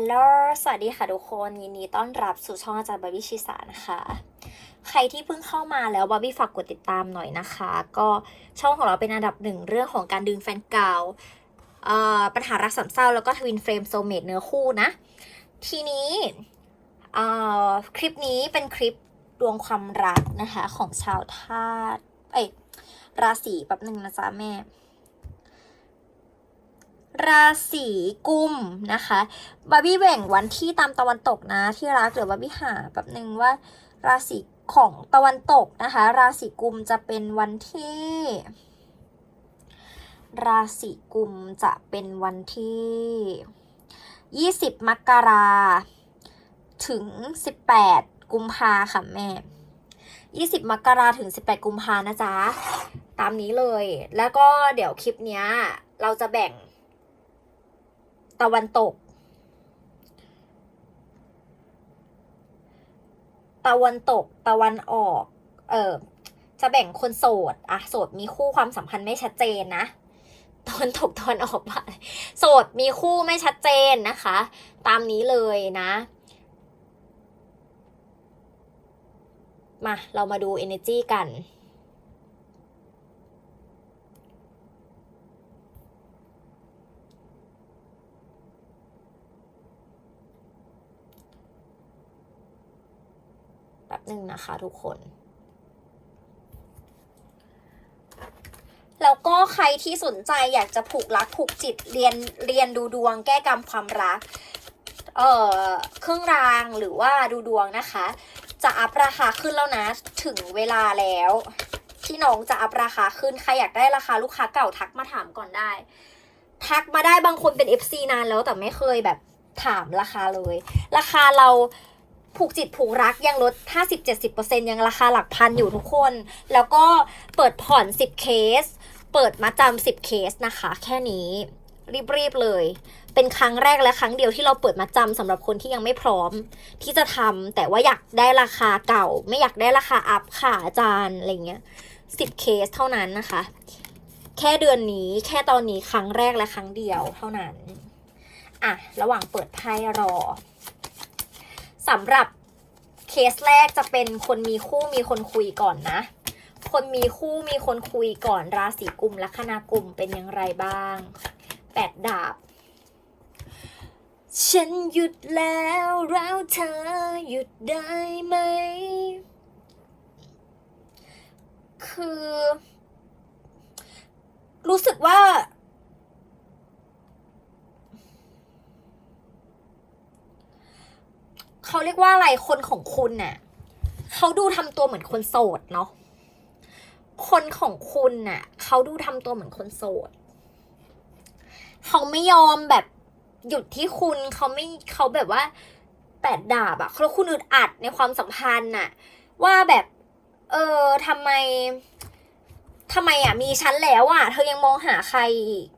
ลโลสวัสดีค่ะทุกคน ยินดีต้อนรับสู่ช่องอาจารย์บาบี้ชิสานะคะ ใครที่เพิ่งเข้ามาแล้วบาบี้ฝากกดติดตามหน่อยนะคะ ก็ช่องของเราเป็นอันดับหนึ่งเรื่องของการดึงแฟนเก่าเอ่อปัญหารักสามเศร้าแล้วก็ทวินเฟรมโซเมดเนื้อคู่นะ ทีนี้เอ่อคลิปนี้เป็นคลิปดวงความรักนะคะ ของชาวธาตุเอ้ยราศีแป๊บหนึ่งนะจ๊ะแม่ ราศีกุมนะคะบาร์บี้แบ่งวันที่ตามตะวันตกนะที่รักเดี๋ยวบาร์บี้หาแบบหนึ่งว่า ราศีของตะวันตกนะคะ ราศีกุมจะเป็นวันที่ ราศีกุมจะเป็นวันที่ 20 มกราถึง 18 กุมภาค่ะแม่ 20 มกราถึง 18 กุมภานะจ๊ะ ตามนี้เลย แล้วก็เดี๋ยวคลิปเนี้ย เราจะแบ่ง ตะวันตก ตะวันตก ตะวันออก เออจะแบ่งคนโสดอะโสดมีคู่ความสัมพันธ์ไม่ชัดเจนนะตะวันตกตะวันออกว่าโสดมีคู่ไม่ชัดเจนนะคะ ตามนี้เลยนะ มา เรามาดู energy กัน หนึ่งนะคะทุกคน แล้วก็ใครที่สนใจอยากจะผูกรักผูกจิตเรียนเรียนดูดวงแก้กรรมความรัก เอ่อเครื่องรางหรือว่าดูดวงนะคะ จะอัพราคาขึ้นแล้วนะถึงเวลาแล้วที่น้องจะอัพราคาขึ้นใครอยากได้ราคาลูกค้าเก่าทักมาถามก่อนได้ ทักมาได้บางคนเป็น FC นานแล้วแต่ไม่เคยแบบถามราคาเลย ราคาเรา ผูกจิตผูกรักยังลด 50-70%ยังราคาหลักพันอยู่ทุกคน แล้วก็เปิดผ่อน 10 เคส เปิดมาจำ10 เคสนะคะ แค่นี้รีบๆเลย เป็นครั้งแรกและครั้งเดียวที่เราเปิดมาจำสำหรับคนที่ยังไม่พร้อม ที่จะทำแต่ว่าอยากได้ราคาเก่า ไม่อยากได้ราคาอัพค่ะอาจารย์อะไรเงี้ย10เคสเท่านั้นนะคะ แค่เดือนนี้แค่ตอนนี้ครั้งแรกและครั้งเดียวเท่านั้น อะ ระหว่างเปิดไพ่รอ สำหรับเคสแรกจะเป็นคนมีคู่มีคนคุยก่อนนะ คนมีคู่มีคนคุยก่อนราศีกุมลัคนากุมเป็นอย่างไรบ้างแปดดาบ ฉันหยุดแล้วแล้วเธอหยุดได้ไหม คือ รู้สึกว่า เขาเรียกว่าอะไรคนของคุณน่ะเขาดูทำตัวเหมือนคนโสดเนาะคนของคุณน่ะเขาดูทำตัวเหมือนคนโสดเขาไม่ยอมแบบหยุดที่คุณเขาไม่เขาแบบว่าแปดดาบอะเขาคุณอึดอัดในความสัมพันธ์น่ะ ว่าแบบ เออทำไมทำไมอะมีฉันแล้วอะเธอยังมองหาใครอีก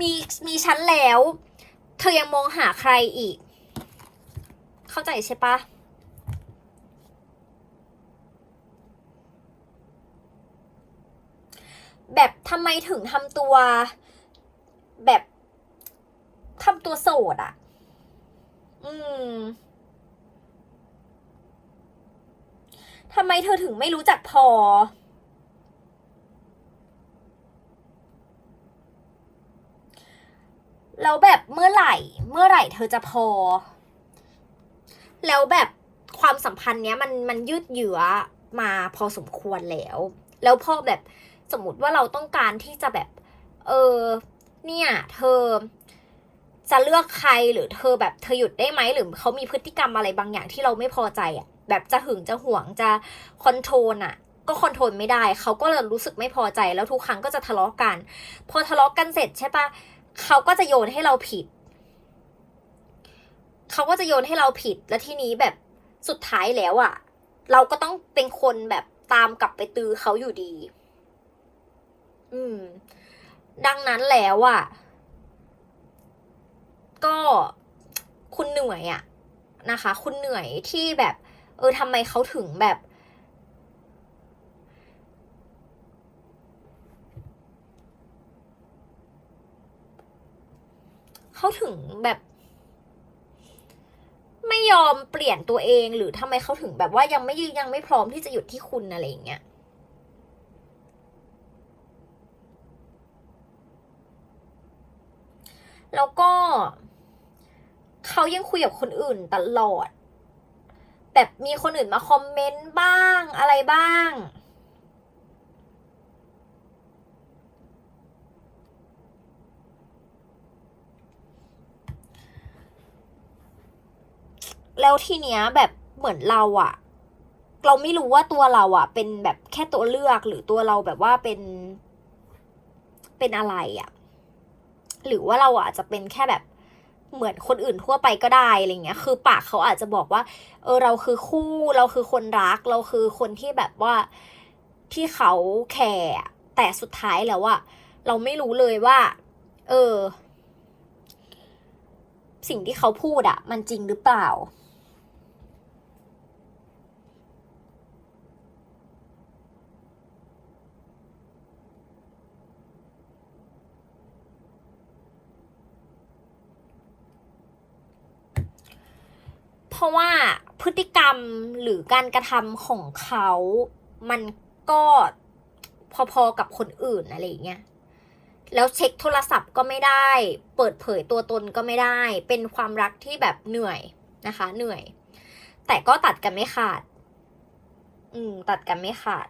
มีมีฉันแล้ว เธอยังมองหาใครอีก เข้าใจใช่ปะแบบทำไมถึงทำตัว แบบทำตัวโสดอะ่ะ อืมทำไมเธอถึงไม่รู้จักพอ แล้วแบบเมื่อไหร่ เมื่อไหร่เธอจะพอ แล้วแบบความสัมพันธ์เนี้ยมันมันยืดเยื้อมาพอสมควรแล้ว แล้วพอแบบสมมติว่าเราต้องการที่จะแบบ เออ เนี่ย เธอจะเลือกใครหรือเธอแบบเธอหยุดได้ไหมหรือเขามีพฤติกรรมอะไรบางอย่างที่เราไม่พอใจอะแบบจะหึงจะหวงจะคอนโทรลอะ ก็คอนโทรลไม่ได้ เขาก็เลยรู้สึกไม่พอใจแล้วทุกครั้งก็จะทะเลาะกัน พอทะเลาะกันเสร็จใช่ปะ เขาก็จะโยนให้เราผิด เขาก็จะโยนให้เราผิด แล้วทีนี้แบบสุดท้ายแล้วอะ่ะ เราก็ต้องเป็นคนแบบตามกลับไปตือเขาอยู่ดี อืม ดังนั้นแล้วอะ่ะ ก็คุณเหนื่อยอะนะคะ คุณเหนื่อยที่แบบ เออทำไมเขาถึงแบบ เขาถึงแบบ ไม่ยอมเปลี่ยนตัวเองหรือทำไมเขาถึงแบบว่ายังไม่ยังไม่พร้อมที่จะหยุดที่คุณอะไรอย่างเงี้ยแล้วก็เขายังคุยกับคนอื่นตลอด แบบมีคนอื่นมาคอมเมนต์บ้างอะไรบ้าง แล้วทีเนี้ยแบบเหมือนเราอะเราไม่รู้ว่าตัวเราอะเป็นแบบแค่ตัวเลือกหรือตัวเราแบบว่าเป็นเป็นอะไรอะหรือว่าเราอาจจะเป็นแค่แบบเหมือนคนอื่นทั่วไปก็ได้อะไรเงี้ย คือปากเขาอาจจะบอกว่า เออเราคือคู่เราคือคนรัก เราคือคนที่แบบว่าที่เขาแคร์แต่สุดท้ายแล้วอะเราไม่รู้เลยว่า เออ สิ่งที่เขาพูดอะมันจริงหรือเปล่า ราะว่าพฤติกรรมหรือการกระทำของเขา มันก็พอๆกับคนอื่นอะไรอย่างเงี้ย แล้วเช็คโทรศัพท์ก็ไม่ได้ เปิดเผยตัวตนก็ไม่ได้ เป็นความรักที่แบบเหนื่อยนะคะ เหนื่อย แต่ก็ตัดกันไม่ขาด อืม ตัดกันไม่ขาด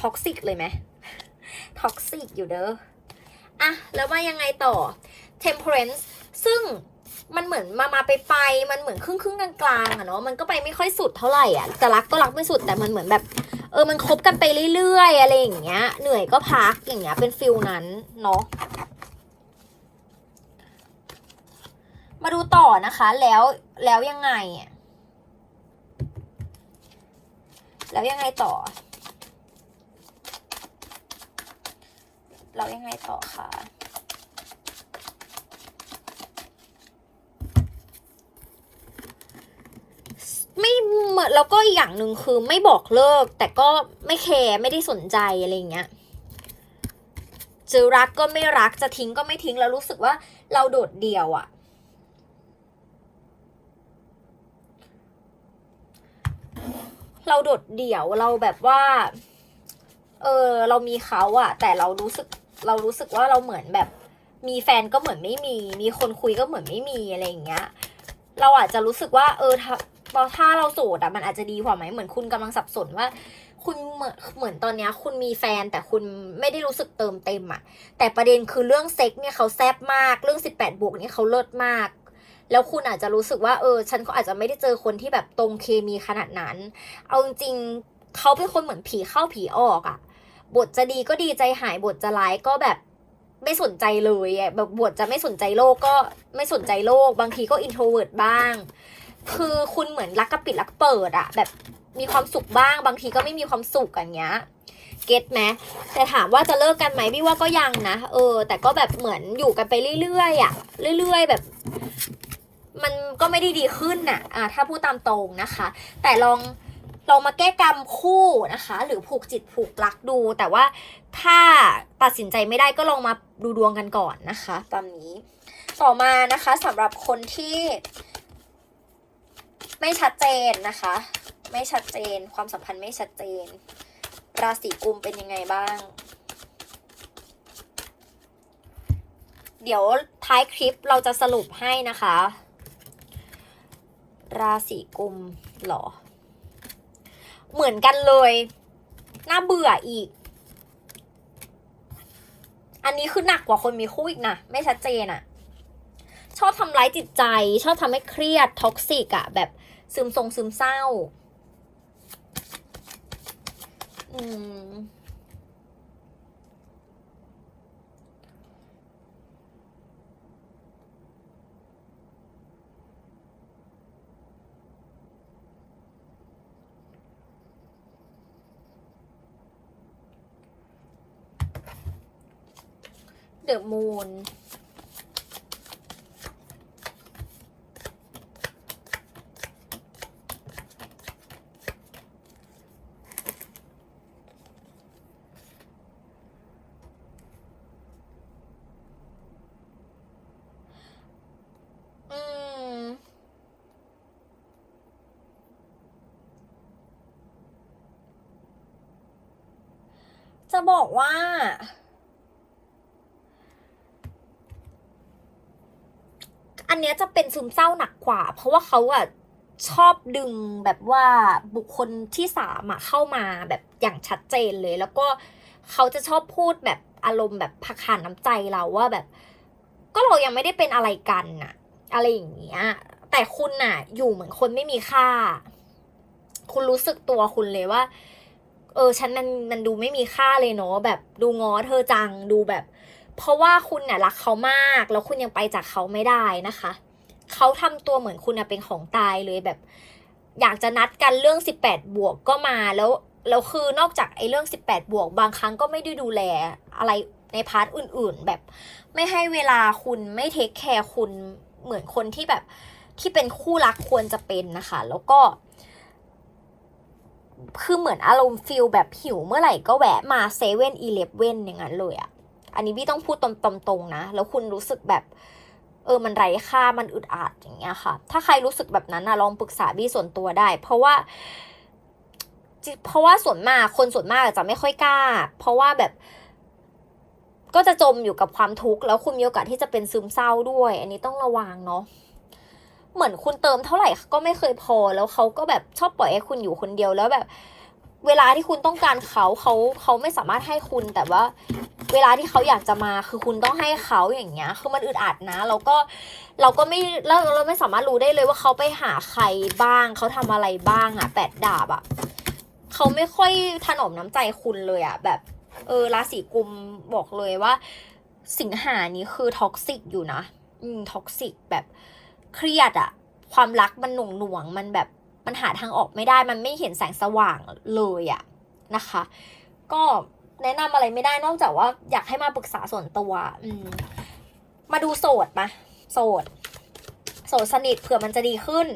ท็อกซิกเลยไหม ท็อกซิกอยู่เด้อ อะ แล้วว่ายังไงต่อ temperance ซึ่งมันเหมือนมามาไปไปมันเหมือนครึ่งครึ่งกลางกลางอะเนาะมันก็ไปไม่ค่อยสุดเท่าไหร่อะจะรักก็รักไม่สุดแต่มันเหมือนแบบ เออมันคบกันไปเรื่อยๆอะไรอย่างเงี้ย เหนื่อยก็พักอย่างเงี้ยเป็นฟิลนั้นเนาะมาดูต่อนะคะแล้วแล้วยังไงแล้วยังไงต่อแล้วยังไงต่อคะ ไม่เหมือน แล้วก็อีกอย่างหนึ่งคือไม่บอกเลิก แต่ก็ไม่แคร์ไม่ได้สนใจอะไรเงี้ยจะรักก็ไม่รักจะทิ้งก็ไม่ทิ้งแล้วรู้สึกว่าเราโดดเดี่ยวอะเราโดดเดี่ยวเราแบบว่า เออเรามีเขาอะแต่เรารู้สึกเรารู้สึกว่าเราเหมือนแบบ มีแฟนก็เหมือนไม่มี มีคนคุยก็เหมือนไม่มีอะไรอย่างเงี้ย เราอาจจะรู้สึกว่า เออ ถ้าถ้าเราโสดอะมันอาจจะดีกว่าไหมเหมือนคุณกำลังสับสนว่า คุณเหมือนเหมือนตอนนี้คุณมีแฟนแต่คุณไม่ได้รู้สึกเติมเต็มอะแต่ประเด็นคือเรื่องเซ็กเนี่ยเขาแซบมากเรื่อง 18 บวกเนี่ยเขาเลิศมากแล้วคุณอาจจะรู้สึกว่าเออ ฉันก็อาจจะไม่ได้เจอคนที่แบบตรงเคมีขนาดนั้น เอาจริงเขาเป็นคนเหมือนผีเข้าผีออกอะบทจะดีก็ดีใจหายบทจะร้ายก็แบบไม่สนใจเลยแบบบทจะไม่สนใจโลกก็ไม่สนใจโลก บางทีก็อินโทรเวิร์ดบ้าง คือคุณเหมือนรักกระปิดรักเปิดอะแบบมีความสุขบ้างบางทีก็ไม่มีความสุขอย่างเงี้ยเก็ตไหมแต่ถามว่าจะเลิกกันไหมพี่ว่าก็ยังนะเออ แต่ก็แบบเหมือนอยู่กันไปเรื่อยๆอะเรื่อย ๆ แบบ มันก็ไม่ได้ดีขึ้นน่ะอ่าถ้าพูดตามตรงนะคะ แต่ลองลองมาแก้กรรมคู่นะคะ หรือผูกจิตผูกรักดู แต่ว่าถ้าตัดสินใจไม่ได้ก็ลองมาดูดวงกันก่อนนะคะตามนี้ต่อมานะคะสำหรับคนที่ ไม่ชัดเจนนะคะ ไม่ชัดเจน ความสัมพันธ์ไม่ชัดเจน ราศีกุมเป็นยังไงบ้าง เดี๋ยวท้ายคลิปเราจะสรุปให้นะคะ ราศีกุมหรอ เหมือนกันเลย น่าเบื่ออีก อันนี้คือหนักกว่าคนมีคู่อีกนะ ไม่ชัดเจนอะชอบทำร้ายจิตใจ ชอบทำให้เครียดท็อกซิกอะแบบ ซึมทรงซึมเศร้า อืมเดอะมูน จะบอกว่า อันเนี้ยจะเป็นซึมเศร้าหนักกว่า เพราะว่าเขาอะชอบดึงแบบว่าบุคคลที่สามอะเข้ามาแบบอย่างชัดเจนเลย แล้วก็เขาจะชอบพูดแบบอารมณ์แบบพักขานน้ำใจเราว่าแบบ ก็เรายังไม่ได้เป็นอะไรกันน่ะ อะไรอย่างเงี้ย แต่คุณน่ะ อยู่เหมือนคนไม่มีค่า คุณรู้สึกตัวคุณเลยว่า เออฉันมันมันดูไม่มีค่าเลยเนาะแบบดูง้อเธอจังดูแบบ เพราะว่าคุณเนี่ยรักเขามาก แล้วคุณยังไปจากเขาไม่ได้นะคะเขาทำตัวเหมือนคุณน่ะเป็นของตายเลยแบบ อยากจะนัดกันเรื่อง 18 บวกก็มาแล้วแล้วคือนอกจากไอ้เรื่อง 18 บวก บางครั้งก็ไม่ได้ดูแลอะไรในพาร์ทอื่น ๆ แบบไม่ให้เวลาคุณไม่เทคแคร์คุณเหมือนคนที่แบบที่เป็นคู่รักควรจะเป็นนะคะ แล้วก็ คือเหมือนอารมณ์ฟิลแบบหิวเมื่อไหร่ก็แวะมาเซเว่นอีเลฟเว่นอย่างนั้นเลยอะอันนี้พี่ต้องพูดตรงๆนะ แล้วคุณรู้สึกแบบ เออมันไร้ค่ามันอึดอัดอย่างเงี้ยค่ะ ถ้าใครรู้สึกแบบนั้นนะลองปรึกษาบี้ส่วนตัวได้ เพราะว่าเพราะว่าส่วนมากคนส่วนมากจะไม่ค่อยกล้า เพราะว่าแบบ ก็จะจมอยู่กับความทุกข์แล้วคุณมีโอกาสที่จะเป็นซึมเศร้าด้วย อันนี้ต้องระวังเนาะ เหมือนคุณเติมเท่าไหร่ก็ไม่เคยพอ แล้วเขาก็แบบชอบปล่อยให้คุณอยู่คนเดียวแล้วแบบ เวลาที่คุณต้องการเขาเขาเขาไม่สามารถให้คุณแต่ว่า เวลาที่เขาอยากจะมาคือคุณต้องให้เขาอย่างเงี้ย คือมันอึดอัดนะแล้วก็เราก็ไม่เราเราไม่สามารถรู้ได้เลยว่าเขาไปหาใครบ้างเขาทำอะไรบ้างอะแปดดาบอะเขาไม่ค่อยถนอมน้ำใจคุณเลยอะแบบ เออราศีกุมบอกเลยว่า สิงหานี้คือท็อกซิกอยู่นะ อืมท็อกซิกแบบ เครียดอะความรักมันหน่วงหน่วงๆมันแบบมันหาทางออกไม่ได้ มันไม่เห็นแสงสว่างเลยอะนะคะ ก็แนะนำอะไรไม่ได้นอกจากว่าอยากให้มาปรึกษาส่วนตัว อืม มาดูโสดมาโสด โสดสนิทเผื่อมันจะดีขึ้น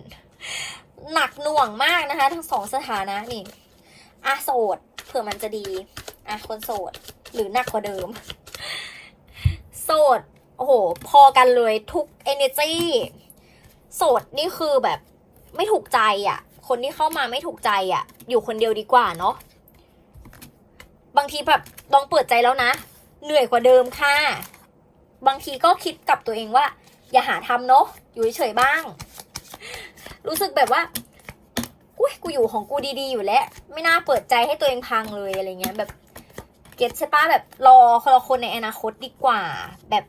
หนักหน่วงมากนะคะ ทั้งสองสถานะนี่อะโสดเผื่อมันจะดีอะคนโสด หรือหนักกว่าเดิม โสด โอ้โห พอกันเลยทุก energy โสดนี่คือแบบไม่ถูกใจอะ่ะ คนที่เข้ามาไม่ถูกใจอะ่ะ อยู่คนเดียวดีกว่าเนาะบางทีแบบลองเปิดใจแล้วนะ เหนื่อยกว่าเดิมค่ะ บางทีก็คิดกับตัวเองว่า อย่าหาทำเนาะอยู่เฉยๆบ้าง รู้สึกแบบว่าอุ้ยกูอยู่ของกูดีๆอยู่แล้ว ไม่น่าเปิดใจให้ตัวเองพังเลยอะไรเงี้ยแบบเก็ตใช่ปะแบบรอคนละคนในอนาคตดีกว่า แบบ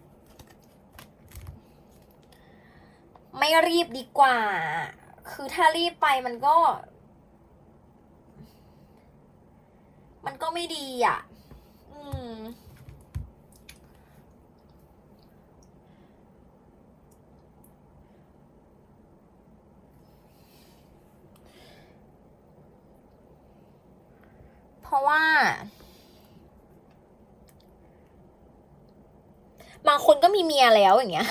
ไม่รีบดีกว่า คือถ้ารีบไปมันก็ มันก็ไม่ดีอะ อืม เพราะว่า บางคนก็มีเมียแล้วอย่างเงี้ย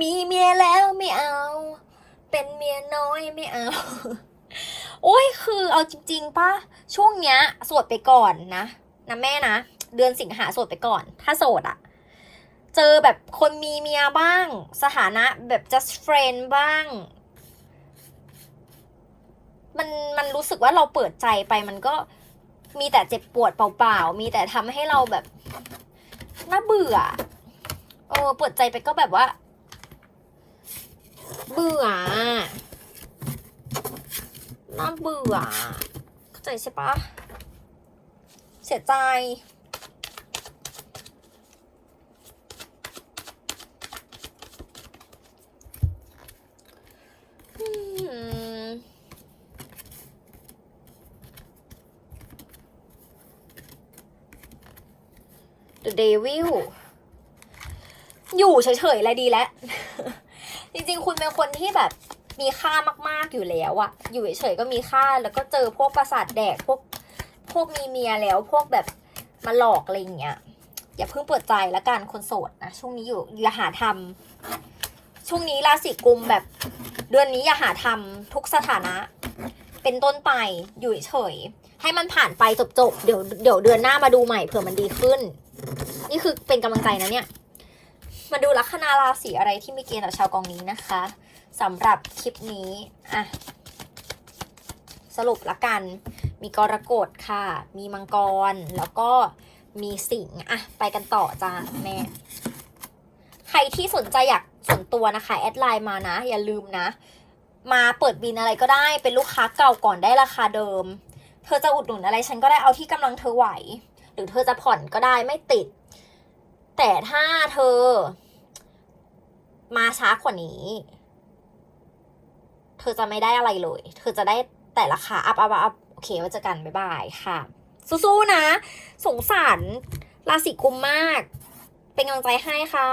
มีเมียแล้วไม่เอา เป็นเมียน้อยไม่เอา โอ้ยคือเอาจริงๆป่ะช่วงเนี้ยโสดไปก่อนนะนะแม่นะ เดือนสิงหาโสดไปก่อน ถ้าโสดอะเจอแบบคนมีเมียบ้าง สถานะแบบ just friend บ้าง มันมันรู้สึกว่าเราเปิดใจไปมันก็มีแต่เจ็บปวดเปล่าๆ มีแต่ทำให้เราแบบน่าเบื่อ เออเปิดใจไปก็แบบว่า เบื่อน่าเบื่อ เข้าใจใช่ปะเสียใจอืม The Devil อยู่เฉยๆเลยดีแล้ว จริงๆ คุณเป็นคนที่แบบมีค่ามากๆอยู่แล้วอะอยู่เฉยๆก็มีค่าแล้วก็เจอพวกประสาทแดกพวกพวกมีเมียแล้วพวกแบบมาหลอกอะไรอย่างเงี้ยอย่าเพิ่งเปิดใจละกันคนโสดนะช่วงนี้อยู่อย่าหาทำช่วงนี้ราศีกุมแบบเดือนนี้อย่าหาทำทุกสถานะ เป็นต้นไปอยู่เฉยๆให้มันผ่านไปจบๆเดี๋ยวเดี๋ยวเดือนหน้ามาดูใหม่เผื่อมันดีขึ้น นี่คือเป็นกำลังใจนะเนี่ย มาดูลัคนาราศีอะไรที่มีเกณฑ์ต่อชาวกองนี้นะคะสำหรับคลิปนี้อะสรุปละกัน มีกรกฎค่ะ มีมังกร แล้วก็มีสิงห์อะไปกันต่อจ้าแม่ ใครที่สนใจอยากส่วนตัวนะคะ แอดไลน์มานะ อย่าลืมนะ มาเปิดบินอะไรก็ได้ เป็นลูกค้าเก่าก่อนได้ราคาเดิม เธอจะอุดหนุนอะไรฉันก็ได้เอาที่กำลังเธอไหว หรือเธอจะผ่อนก็ได้ไม่ติด แต่ถ้าเธอ มาช้ากว่านี้ เธอจะไม่ได้อะไรเลย เธอจะได้แต่ราคาอัพอัพอัพโอเคไว้เจอกัน บ๊ายบายค่ะ สู้ๆนะ สงสารราศีกุมมาก เป็นกำลังใจให้ค่ะ